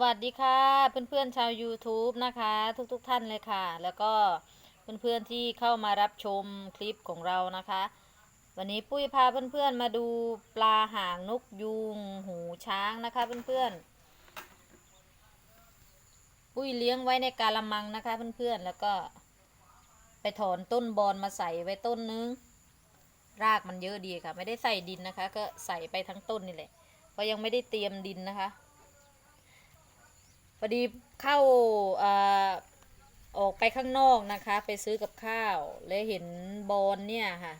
วัสดีค่ะเพื่อนๆชาว YouTube นะคะ ทุกๆทท่านเลยค่ะ แล้วก็เพื่อนๆที่เข้ามารับชมคลิปของเรานะคะ วันนี้ปุ้ยพาเพื่อนๆมาดูปลาหางนกยูงหูช้างนะคะเพื่อนๆ ปุ้ยเลี้ยงไว้ในกาละมังนะคะเพื่อนๆแล้วก็ ไปถอนต้นบอนมาใส่ไว้ต้นนึง รากมันเยอะดีค่ะ ไม่ได้ใส่ดินนะคะ ก็ใส่ไปทั้งต้นนี่แหละเพราะยังไม่ได้เตรียมดินนะคะ พอดีเข้าอออกไปข้างนอกนะคะ ไปซื้อกับข้าว เลยเห็นบอลเนี่ยค่ะ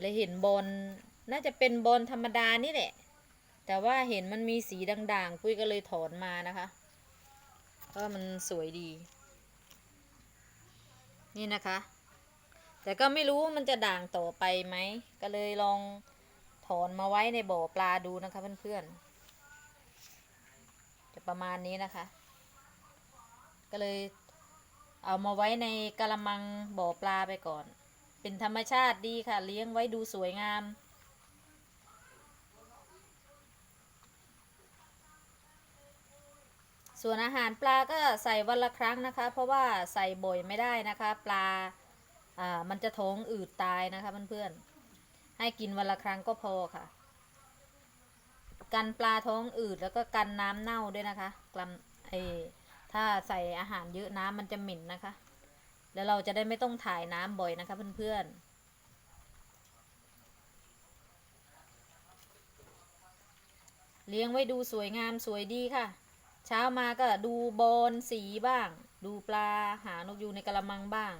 เลยเห็นบอลน่าจะเป็นบอลธรรมดานี่แหละ แต่ว่าเห็นมันมีสีด่างๆ ปุ้ยก็เลยถอนมานะคะ เพราะมันสวยดี นี่นะคะ แต่ก็ไม่รู้ว่ามันจะด่างต่อไปไหม ก็เลยลองถอนมาไว้ในบ่อปลาดูนะคะเพื่อนๆ จะประมาณนี้นะคะ ก็เลยเอามาไว้ในกระมังบ่อปลาไปก่อน เป็นธรรมชาติดีค่ะ เลี้ยงไว้ดูสวยงาม ส่วนอาหารปลาก็ใส่วันละครั้งนะคะ เพราะว่าใส่บ่อยไม่ได้นะคะ ปลาอ่ามันจะท้องอืดตายนะคะเพื่อนๆให้กินวันละครั้งก็พอค่ะ กันปลาท้องอืดแล้วก็กันน้ำเน่าด้วยนะคะกลัมเอถ้าใส่อาหารเยอะน้ำมันจะเหม็นนะคะ แล้วเราจะได้ไม่ต้องถ่ายน้ำบ่อยนะคะเพื่อนๆเลี้ยงไว้ดูสวยงามสวยดีค่ะ เช้ามาก็ดูบอลสีบ้าง ดูปลาหานกยูงในกระมังบ้าง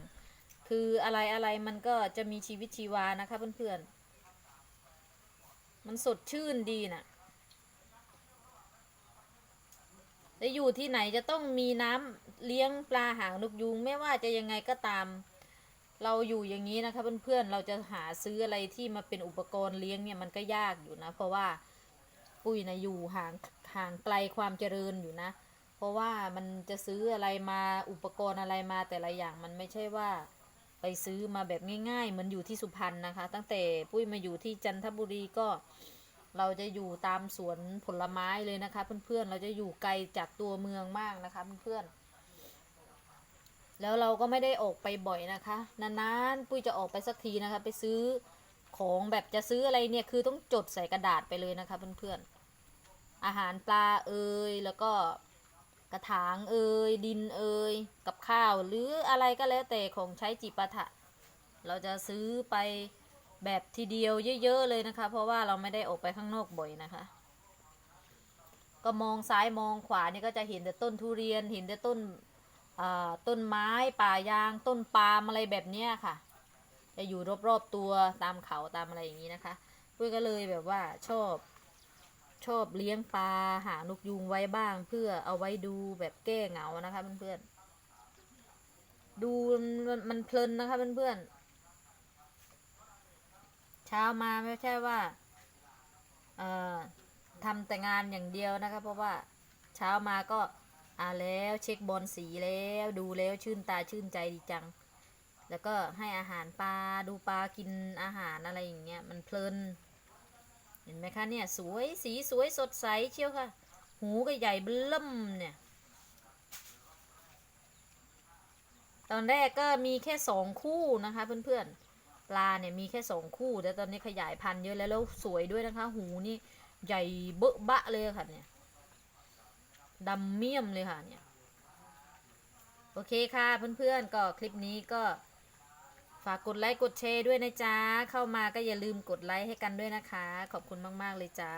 คืออะไรอะไรมันก็จะมีชีวิตชีวานะคะเพื่อนๆ มันสดชื่นดีน่ะ และอยู่ที่ไหนจะต้องมีน้ำเลี้ยงปลาหางนกยูงไม่ว่าจะยังไงก็ตาม เราอยู่อย่างนี้นะคะเพื่อนๆ เราจะหาซื้ออะไรที่มาเป็นอุปกรณ์เลี้ยงเนี่ยมันก็ยากอยู่นะ เพราะว่าปุ้ยนะอยู่ห่างห่างไกลความเจริญอยู่นะ เพราะว่ามันจะซื้ออะไรมาอุปกรณ์อะไรมาแต่ละอย่างมันไม่ใช่ว่าไปซื้อมาแบบง่ายๆ เหมือนอยู่ที่สุพรรณนะคะ ตั้งแต่ปุ้ยมาอยู่ที่จันทบุรีก็ เราจะอยู่ตามสวนผลไม้เลยนะคะ เพื่อนๆ เราจะอยู่ไกลจากตัวเมืองมากนะคะเพื่อนๆ แล้วเราก็ไม่ได้ออกไปบ่อยนะคะ นานๆ ปุ้ยจะออกไปสักทีนะคะ ไปซื้อของแบบจะซื้ออะไรเนี่ยคือต้องจดใส่กระดาษไปเลยนะคะเพื่อนๆ อาหารปลาเอ่ยแล้วก็กระถางเอ่ยดินเอ่ยกับข้าว หรืออะไรก็แล้วแต่ของใช้จิปาถะ เราจะซื้อไป แบบทีเดียวเยอะๆเลยนะคะ เพราะว่าเราไม่ได้ออกไปข้างนอกบ่อยนะคะ ก็มองซ้ายมองขวานี่ก็จะเห็นแต่ต้นทุเรียนเห็นแต่ต้นต้นไม้ป่ายาง ต้นปาล์มอะไรแบบเนี้ยค่ะ จะอยู่รอบๆตัวตามเขาตามอะไรอย่างนี้นะคะปุ้ยก็เลยแบบว่าชอบชอบเลี้ยงปลาหานกยูงไว้บ้าง เพื่อเอาไว้ดูแบบแก้เหงานะคะเพื่อนๆดูมันมันเพลินนะคะเพื่อนๆ เช้ามาไม่ใช่ว่าเอ่อทำแต่งานอย่างเดียวนะคะเพราะว่าเช้ามาก็อ่าแล้วเช็คบอลสีแล้วดูแล้วชื่นตาชื่นใจดีจัง แล้วก็ให้อาหารปลาดูปลากินอาหารอะไรอย่างเงี้ยมันเพลิน เห็นไหมคะเนี่ยสวยสีสวยสดใสเชียวค่ะ หูก็ใหญ่เบิ่มเนี่ย ตอนแรกก็มีแค่สองคู่นะคะเพื่อนๆ ปลาเนี่ยมีแค่สองคู่ แต่ตอนนี้ขยายพันธุ์เยอะแล้วแล้วสวยด้วยนะคะ หูนี่ใหญ่เบอะบะเลยค่ะเนี่ยดำเมี่ยมเลยค่ะเนี่ย โอเคค่ะเพื่อนๆก็คลิปนี้ก็ฝากกดไลค์กดแชร์ด้วยนะจ๊ะ เข้ามาก็อย่าลืมกดไลค์ให้กันด้วยนะคะ ขอบคุณมาก ๆ เลยจ้า